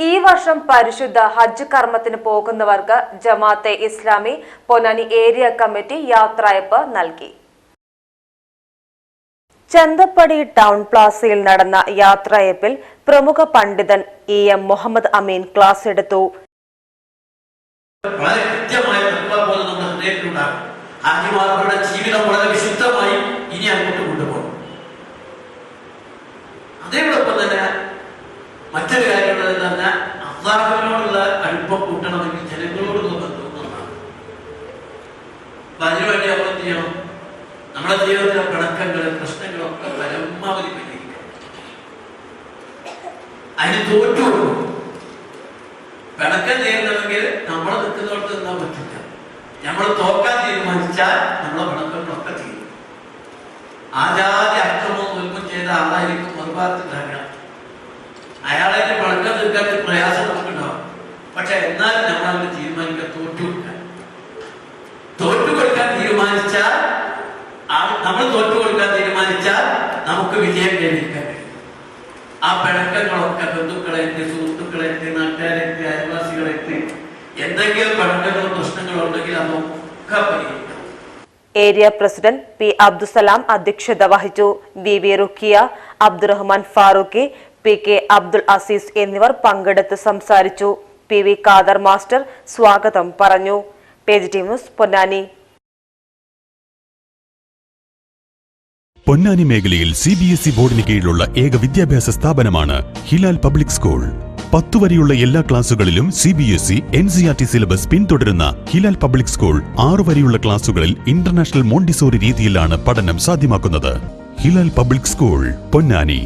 ഈ വർഷം പരിശുദ്ധ ഹജ്ജ് കർമ്മത്തിന് പോകുന്നവർക്ക് ജമാഅത്തെ ഇസ്ലാമി പൊന്നാനി ഏരിയ കമ്മിറ്റി യാത്രയപ്പ് നൽകി. ചന്തപ്പടി ടൗൺ പ്ലാസയിൽ നടന്ന യാത്രയപ്പിൽ പ്രമുഖ പണ്ഡിതൻ E M Muhammad Ameen class എടുത്തു. ജീവിതം വളരെ വിശുദ്ധമായി ഇനി മറ്റൊരു കാര്യം എന്ന് പറഞ്ഞാൽ അള്ളാഹുവിനോടുള്ള അടുപ്പം കൂട്ടണമെങ്കിൽ ജനങ്ങളോടുള്ള ബന്ധം നന്നാണ് അപ്പൊ അതിനുവേണ്ടി നമ്മൾ എന്ത് ചെയ്യണം? നമ്മുടെ ജീവിതത്തിലെ പിണക്കങ്ങൾ പ്രശ്നങ്ങളൊക്കെ പരമാവധി പരിഹരിക്കണം. അതിന് തോറ്റു പിണക്കം ചെയ്യണമെങ്കിൽ നമ്മൾ നിൽക്കുന്നവർക്ക് നിന്നാൻ പറ്റില്ല. നമ്മൾ തോക്കാൻ തീരുമാനിച്ചാൽ നമ്മളെ പിണക്കങ്ങളൊക്കെ തീരും. ആജാതി അക്രമവും ഉൽപ്പം ചെയ്ത ആളായിരിക്കും മറുഭാഗത്തുണ്ടാകുക അയാളെ പിണക്കം തീർക്കാൻ പ്രയാസം നമുക്കുണ്ടാവും. പക്ഷെ എന്നാലും നമ്മൾ അവന് തീരുമാനിക്കാൻ തോറ്റു തോറ്റു കൊടുക്കാൻ തീരുമാനിച്ചാൽ നമ്മൾ തോറ്റു കൊടുക്കാൻ തീരുമാനിച്ചാൽ നമുക്ക് വിജയം ലഭിക്കാൻ ആ പിണക്കങ്ങളൊക്കെ ബന്ധുക്കളെത്തി സുഹൃത്തുക്കളെത്തി നാട്ടുകാരെത്തി അയൽവാസികളെത്തി എന്തെങ്കിലും പിണക്കങ്ങളോ പ്രശ്നങ്ങളോ ഉണ്ടെങ്കിൽ അതൊക്കെ പരിഹരിക്കും. ഏരിയ പ്രസിഡന്റ് പി അബ്ദുസലാം അധ്യക്ഷത വഹിച്ചു. V V Rukkiya Abdurahman Farooqi P K Abdul Azeez എന്നിവർ പങ്കെടുത്ത് സംസാരിച്ചു. പി വി ഖാദർ മാസ്റ്റർ സ്വാഗതം പറഞ്ഞു. Page T news Ponnani. Ponnani മേഖലയിൽ സി ബി എസ് ഇ ബോർഡിന് കീഴിലുള്ള ഏക വിദ്യാഭ്യാസ സ്ഥാപനമാണ് ഹിലാൽ പബ്ലിക് സ്കൂൾ. പത്തു വരെയുള്ള എല്ലാ ക്ലാസുകളിലും C B S E N C R T syllabus പിന്തുടരുന്ന ഹിലാൽ പബ്ലിക് സ്കൂൾ ആറു വരെയുള്ള ക്ലാസുകളിൽ ഇന്റർനാഷണൽ മോണ്ടിസോറി രീതിയിലാണ് പഠനം സാധ്യമാക്കുന്നത്. Hilal public school Ponnani.